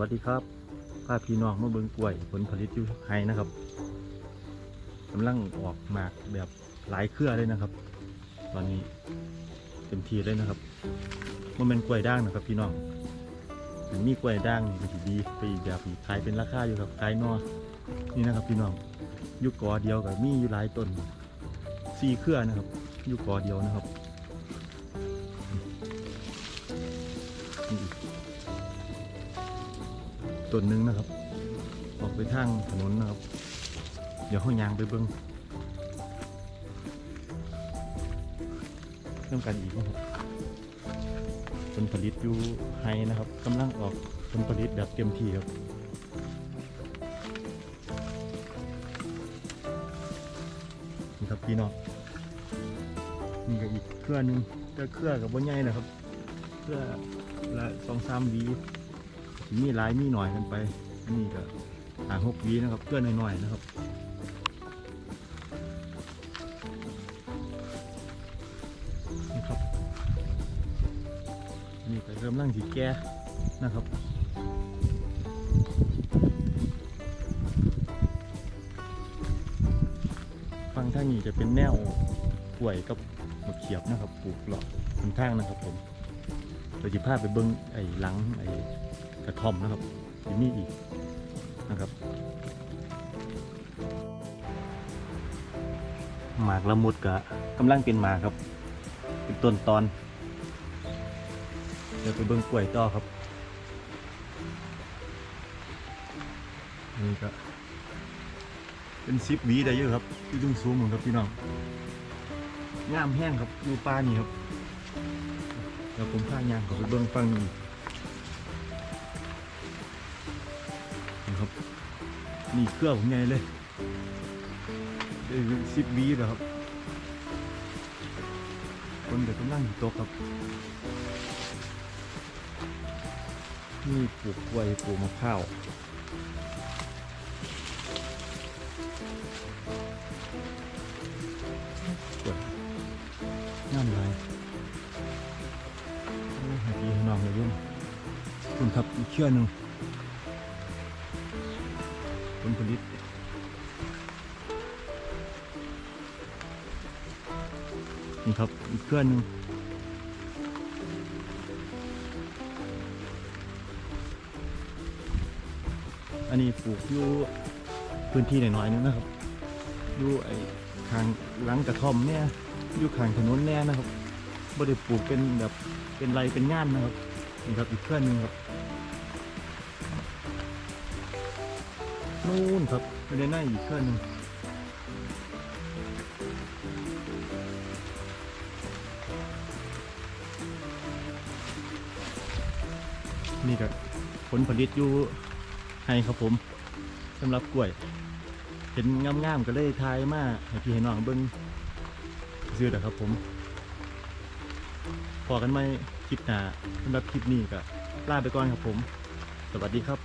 วัสดีครับพาพี่น้องมาเบิ่งกล้วย ผลผลิตอยู่ไฮนะครับกำลังออกหมากแบบหลายเครือเลยนะครับ ตอนนี้เต็มทีเลยนะครับ มันเป็นกล้วยด่างนะครับ พี่น้องถึงมีกล้วยด่างนี่มันดีไปอีกแบบขายเป็นราคาอยู่ครับขายนอนี่นะครับ พี่น้องอยู่กอเดียวกับมีอยู่หลายต้นสี่เครือนะครับอยู่กอเดียวนะครับ ต้นหนึงนะครับ ออกไปทางถนนนะครับ เดี๋ยวห้อยยางไปเบิ้งเริ่มกันอีกนะครับผลผลิตอยู่ไฮนะครับกำลังออกผลผลิตแบบเต็มที่ครับนี่ครับพี่น้องนี่ก็อีกเครือนึงก็เครือกับบนใหญ่นะครับ เครือละสองสามวี มีหลายมีหน่อยกันไปอันนี้ก็หางหกวีนะครับเพื่อนหน่อยๆนะครับนี่ครับนี่ก็เริ่มร่างสีแก่นะครับฟังท่างนี้จะเป็นแนวป่วยกับมะเขียบนะครับปลูกหลอกค่อนข้างนะครับผมเราจะพาไปเบิ้งไอ้หลังไอ้ กระท่อมนะครับที่นี่อีกนะครับหมากละมุดกะกำลังเป็นหมากครับ เป็นต้นตอน เดี๋ยวไปเบิ้งกล้วยต่อครับนี่ก็เป็นซิปวีได้เยอะครับที่ตุ้งสูงเหมือนครับพี่น้องงามแห้งครับอยู่ป่านี่ครับเดี๋ยวผมพางยางขาไปเบิ้งฟังนี่ นี่เครื่องผมไงเลยสิบวีแล้วครับ คนเดี๋ยวกำลังอยู่โต๊ะครับ นี่ปลูกกล้วยปลูกมะพร้าวกล้วยงามเลยโอ้ยให้พี่ให้น้องเลยยุ่งคุณครับอีกเชื่อหนึ่ง ผลผลิตนี่ครับอีกเครื่องหนึ่งอันนี้ปลูกอยู่พื้นที่หน่อยๆนึงนะครับอยู่ไอ้ทางหลังกระท่อมเนี่ยอยู่ข้างถนนแน่นะครับไม่ได้ปลูกเป็นแบบเป็นไรเป็นงานนะครับนี่ครับอีกเครื่องหนึ่งครับ นู่นครับไม่ได้นั่งอีกเครื่องหนึงนี่ก็ผลผลิตอยู่ให้ครับผมสำหรับกล้วย เห็นงามๆก็เลยทายมาให้พี่ให้น้องเบิ้งซื้อแต่ครับผมพอกันไหมคลิปหน้าสำหรับคลิปนี้ก็ลาไปก่อนครับผม สวัสดีครับ